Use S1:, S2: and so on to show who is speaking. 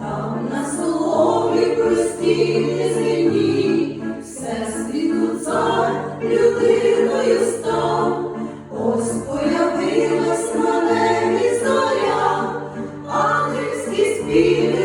S1: там на слові прості незмінні, все цар людиною став, ось появилась на небі ангельські співи.